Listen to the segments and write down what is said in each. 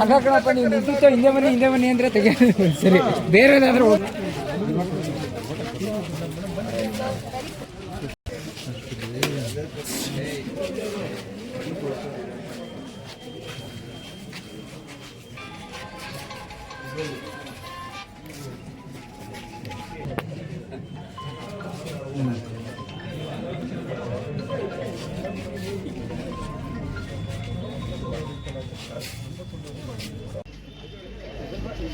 ಅಲ್ಲ ಕಣಪ್ಪ ನೀವು ನಿಂತಿತ್ತು ಹಿಂದೆ ಬನ್ನಿ ಹಿಂದೆ ಬನ್ನಿ ಸರಿ ಬೇರೆದಾದ್ರೆ ಹೋಗಿ.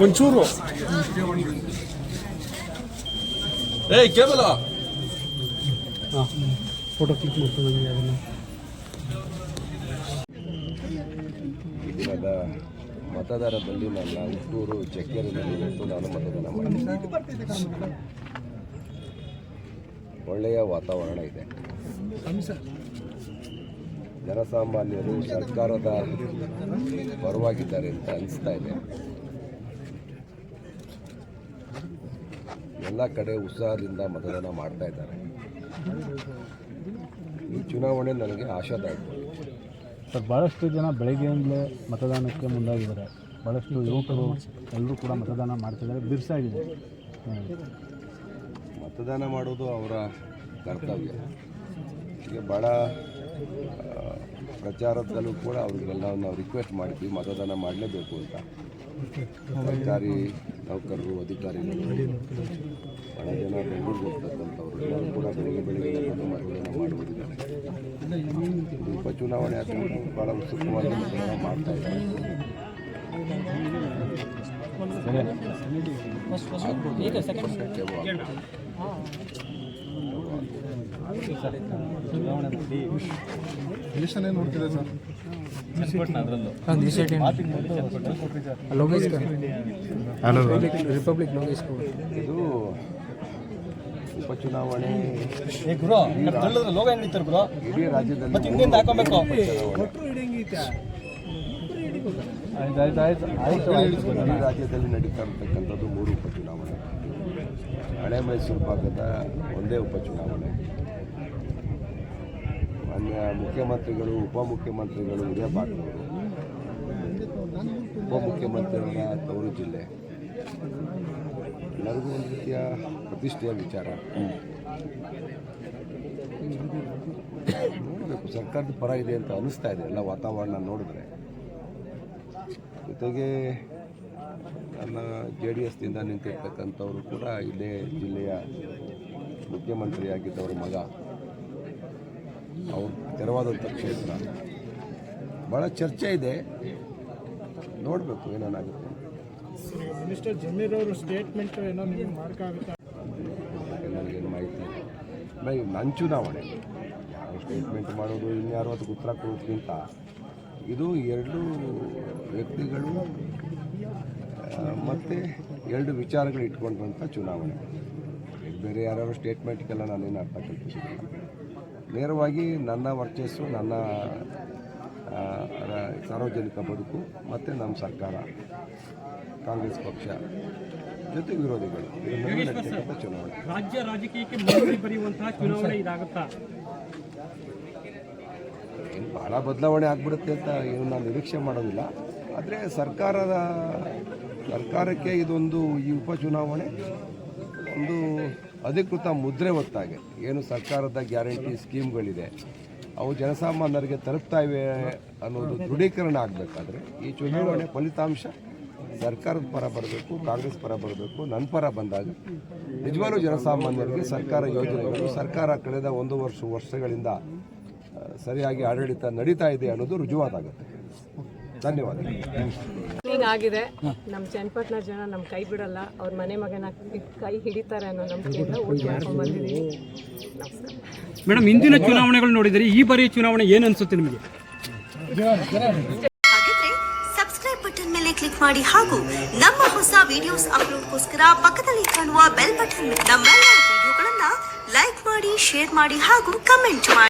ಒಂಚೂರು ಏಯ್ ಕೇಬಲ ಮತದಾರ ಬಂದು ನನ್ನ ಹುಟ್ಟೂರು ಚಕ್ಕೇರಿನಲ್ಲಿ ಬಿಟ್ಟು ನಾನು ಮತದಾನ ಮಾಡಿ ಒಳ್ಳೆಯ ವಾತಾವರಣ ಇದೆ ಜನಸಾಮಾನ್ಯರು ಸರ್ಕಾರದ ಪರವಾಗಿದ್ದಾರೆ ಅಂತ ಅನಿಸ್ತಾ ಇದೆ. ಎಲ್ಲ ಕಡೆ ಉತ್ಸಾಹದಿಂದ ಮತದಾನ ಮಾಡ್ತಾ ಇದ್ದಾರೆ. ಈ ಚುನಾವಣೆ ನನಗೆ ಆಶಾದಾಯಕ. ಸರ್ ಭಾಳಷ್ಟು ಜನ ಬೆಳಗ್ಗೆಯಿಂದಲೇ ಮತದಾನಕ್ಕೆ ಮುಂದಾಗಿದ್ದಾರೆ. ಭಾಳಷ್ಟು ಯುವಕರು ಎಲ್ಲರೂ ಕೂಡ ಮತದಾನ ಮಾಡ್ತಿದ್ದಾರೆ. ಬಿರ್ಸಾಗಿದೆ ಮತದಾನ ಮಾಡೋದು ಅವರ ಕರ್ತವ್ಯ. ಈಗ ಭಾಳ ಪ್ರಚಾರದಲ್ಲೂ ಕೂಡ ಅವರಿಗೆಲ್ಲ ನಾವು ರಿಕ್ವೆಸ್ಟ್ ಮಾಡಿದ್ವಿ ಮತದಾನ ಮಾಡಲೇಬೇಕು ಅಂತ. ಸರ್ಕಾರಿ ನೌಕರರು ಅಧಿಕಾರಿಗಳು ಬಹಳ ಜನ ಬೆಂಗಳೂರಿಗೆ ಹೋಗ್ತಕ್ಕಂಥವ್ರು ಎಲ್ಲರೂ ಕೂಡ ಬೆಳಗ್ಗೆ ಬೆಳಗ್ಗೆ ಬಂದು ಮತದಾನ ಮಾಡುವುದಿದ್ದಾರೆ ಉಪಚುನಾವಣೆ ಆದರೆ ಭಾಳ ಉತ್ಸುಕವಾಗಿ ಮತದಾನ ಮಾಡ್ತಾ ಇದ್ದಾರೆ. ಲೋಕೇಶ್ ರಿಪಬ್ಲಿಕ್ ಲೋಕೇಶ್ ಇದು ಉಪಚುನಾವಣೆ ಲೋಗ ಹೆಂಗಿತ್ತಾರೆ ಬ್ರೋ ಇಡೀ ರಾಜ್ಯದಲ್ಲಿ ಆಯ್ತು ಇಡೀ ರಾಜ್ಯದಲ್ಲಿ ನಡೀತಾ ಇರ್ತಕ್ಕಂಥದ್ದು ಮೂರು ಉಪಚುನಾವಣೆ ಹಳೆ ಮೈಸೂರು ಭಾಗದ ಒಂದೇ ಉಪಚುನಾವಣೆ. ಅನ್ಯ ಮುಖ್ಯಮಂತ್ರಿಗಳು, ಉಪಮುಖ್ಯಮಂತ್ರಿಗಳು ಇದೇ ಭಾಗದವರು ಉಪಮುಖ್ಯಮಂತ್ರಿಗಳ ತವರು ಜಿಲ್ಲೆ. ಎಲ್ಲರಿಗೂ ಒಂದು ರೀತಿಯ ಪ್ರತಿಷ್ಠೆಯ ವಿಚಾರ. ನೋಡಬೇಕು, ಸರ್ಕಾರದ ಪರ ಇದೆ ಅಂತ ಅನ್ನಿಸ್ತಾ ಇದೆ, ಎಲ್ಲ ವಾತಾವರಣ ನೋಡಿದ್ರೆ. ಜೊತೆಗೆ ನನ್ನ ಜೆ ಡಿ ಎಸ್ನಿಂದ ನಿಂತಿರ್ತಕ್ಕಂಥವರು ಕೂಡ ಇದೇ ಜಿಲ್ಲೆಯ ಮುಖ್ಯಮಂತ್ರಿಯಾಗಿದ್ದವ್ರ ಮಗ. ಅವರು ತೆರವಾದಂಥ ಕ್ಷೇತ್ರ. ಭಾಳ ಚರ್ಚೆ ಇದೆ. ನೋಡಬೇಕು ಏನೇನಾಗುತ್ತೆ. ಮಿನಿಸ್ಟರ್ ಜಮೀರ್ ಅವರು ಸ್ಟೇಟ್ಮೆಂಟ್ ಏನೋ ನಿಮ್ಗೆ ಮಾಡೋಕ್ಕಾಗುತ್ತಾ ನನಗೇನು ಮಾಹಿತಿ ಬೈ ನನ್ನ ಚುನಾವಣೆ. ಯಾವ ಸ್ಟೇಟ್ಮೆಂಟ್ ಮಾಡೋದು ಇನ್ಯಾರು ಅದಕ್ಕೆ ಉತ್ತರ ಕೊಡೋದ್ಕಿಂತ. ಇದು ಎರಡು ವ್ಯಕ್ತಿಗಳು ಮತ್ತೆ ಎರಡು ವಿಚಾರಗಳು ಇಟ್ಕೊಂಡಂಥ ಚುನಾವಣೆ. ಬೇರೆ ಬೇರೆ ಯಾರ್ಯಾರು ಸ್ಟೇಟ್ಮೆಂಟ್ಗೆಲ್ಲ ನಾನೇನು ಅರ್ಥ ಕಲ್ಪಿಸಿಲ್ಲ ನೇರವಾಗಿ ನನ್ನ ವರ್ಚಸ್ಸು ನನ್ನ ಸಾರ್ವಜನಿಕ ಬದುಕು ಮತ್ತು ನಮ್ಮ ಸರ್ಕಾರ ಕಾಂಗ್ರೆಸ್ ಪಕ್ಷ ಜೊತೆ ವಿರೋಧಿಗಳು. ಚುನಾವಣೆ. ರಾಜ್ಯ ರಾಜಕೀಯಕ್ಕೆ ಬರೆಯುವಂತಹ ಚುನಾವಣೆ ಇದಾಗುತ್ತಾ? ಏನು ಭಾಳ ಬದಲಾವಣೆ ಆಗ್ಬಿಡುತ್ತೆ ಅಂತ ಏನು ನಾನು ನಿರೀಕ್ಷೆ ಮಾಡೋದಿಲ್ಲ. ಆದರೆ ಸರ್ಕಾರದ ಸರ್ಕಾರಕ್ಕೆ ಇದೊಂದು ಈ ಉಪಚುನಾವಣೆ, ಒಂದು ಅಧಿಕೃತ ಮುದ್ರೆ ಹೊತ್ತಾಗೆ. ಏನು ಸರ್ಕಾರದ ಗ್ಯಾರಂಟಿ ಸ್ಕೀಮ್ಗಳಿದೆ, ಅವು ಜನಸಾಮಾನ್ಯರಿಗೆ ತಲುಪ್ತಾ ಇವೆ ಅನ್ನೋದು ದೃಢೀಕರಣ ಆಗಬೇಕಾದ್ರೆ ಈ ಚುನಾವಣೆ ಫಲಿತಾಂಶ ಸರ್ಕಾರದ ಪರ ಬರಬೇಕು, ಕಾಂಗ್ರೆಸ್ ಪರ ಬರಬೇಕು ನನ್ನ ಪರ ಬಂದಾಗ ನಿಜವಾಗ್ಲೂ ಜನಸಾಮಾನ್ಯರಿಗೆ ಸರ್ಕಾರ ಯೋಜನೆಗಳು, ಸರ್ಕಾರ ಕಳೆದ ಒಂದು ವರ್ಷ, ವರ್ಷಗಳಿಂದ ಸರಿಯಾಗಿ ಆಡಳಿತ ನಡೀತಾ ಇದೆ ಅನ್ನೋದು ರುಜುವಾತಾಗುತ್ತೆ ಧನ್ಯವಾದ ಹಿಂಗ್ ಆಗಿದೆ. ನಮ್ಮ ಚನ್ನಪಟ್ಟಣ ಜನ ನಮ್ಮ ಕೈ ಬಿಡಲ್ಲ. ಅವ್ರ ಮನೆ ಮಗನ ಕೈ ಹಿಡಿತಾರೆ ಅನ್ನೋ ನಂಬಿಕೆಯಿಂದ ಓಟ್ ಮಾಡ್ಕೊಂಡ್ ಬಂದಿದ್ದೀವಿ ಮೇಡಮ್ ಹಿಂದಿನ ಚುನಾವಣೆಗಳು ನೋಡಿದರೆ ಈ ಬಾರಿ ಚುನಾವಣೆ ಏನು ಅನ್ಸುತ್ತೆ ನಿಮಗೆ? ಹಾಗಿದ್ರೆ ಸಬ್ಸ್ಕ್ರೈಬ್ ಬಟನ್ ಮೇಲೆ ಕ್ಲಿಕ್ ಮಾಡಿ ಹಾಗೂ ನಮ್ಮ ಹೊಸ ವಿಡಿಯೋಸ್ ಅಪ್ಲೋಡ್ಗೋಸ್ಕರ ಪಕ್ಕದಲ್ಲಿ ಕಾಣುವ ಬೆಲ್ ಬಟನ್ ನಮ್ಮೆಲ್ಲ ವಿಡಿಯೋಗಳನ್ನ ಲೈಕ್ ಮಾಡಿ ಶೇರ್ ಮಾಡಿ ಹಾಗೂ ಕಮೆಂಟ್ ಮಾಡಿ.